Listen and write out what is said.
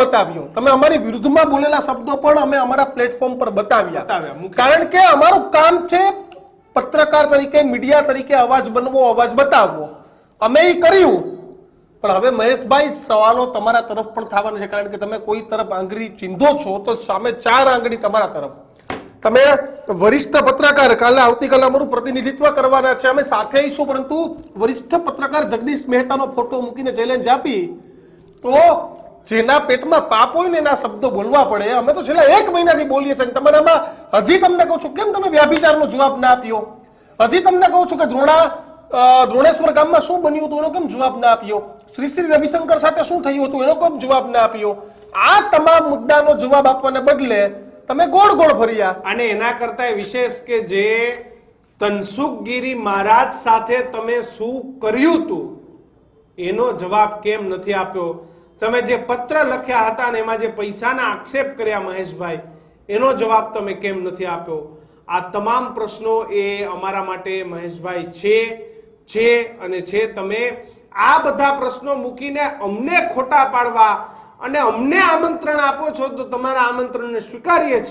બતાવ્યો. તમે અમારી વિરુદ્ધમાં બોલેલા શબ્દો પણ અમે અમારા પ્લેટફોર્મ પર બતાવ્યા. કારણ કે અમારું કામ છે પત્રકાર તરીકે મીડિયા તરીકે અવાજ બનવો અવાજ બતાવવો. અમે એ કર્યું. પણ હવે મહેશભાઈ સવાલો તમારા તરફ પણ થવાના છે. કારણ કે તમે કોઈ તરફ આંગળી ચીંધો છો તો સામે ચાર આંગળી તમારા તરફ. તમે વરિષ્ઠ પત્રકાર કાલે આવતીકાલે અમારું પ્રતિનિધિત્વ કરવાના છે. અમે સાથે આવીશું પરંતુ વરિષ્ઠ પત્રકાર જગદીશ મહેતાનો ફોટો મૂકીને ચેલેન્જ આપી. તો જેના પેટમાં પાપ હોય ને એના શબ્દો બોલવા પડે, અમે તો છેલ્લા એક મહિનાથી બોલીએ છીએ તમારામાં હજી તમને કહું છું, કેમ તમે વ્યાભિચારનો જવાબ ના આપ્યો હજી તમને કહું છું કે દ્રોણા દ્રોણેશ્વર ગામમાં શું બન્યું હતું, એનો કેમ જવાબ ના આપ્યો શ્રી શ્રી રવિશંકર સાથે શું થયું હતું, એનો કેમ જવાબ ના આપ્યો આ તમામ મુદ્દાનો જવાબ આપવાને બદલે તમે ગોળ ગોળ ફર્યા અને એના કરતા વિશેષ કે જે તનસુખગીરી મહારાજ સાથે તમે શું કર્યું હતું, એનો જવાબ કેમ નથી આપ્યો? તમે જે પત્ર લખ્યા હતા ને એમાં જે પૈસાના આક્ષેપ કર્યા મહેશભાઈ, એનો જવાબ તમે કેમ નથી આપ્યો? આ તમામ પ્રશ્નો એ અમારા માટે મહેશભાઈ છે છે અને છે તમે. આ બધા પ્રશ્નો મૂકીને અમને ખોટા પાડવા અને અમને આમંત્રણ આપો છો તો તમારા આમંત્રણને સ્વીકારીએ છીએ.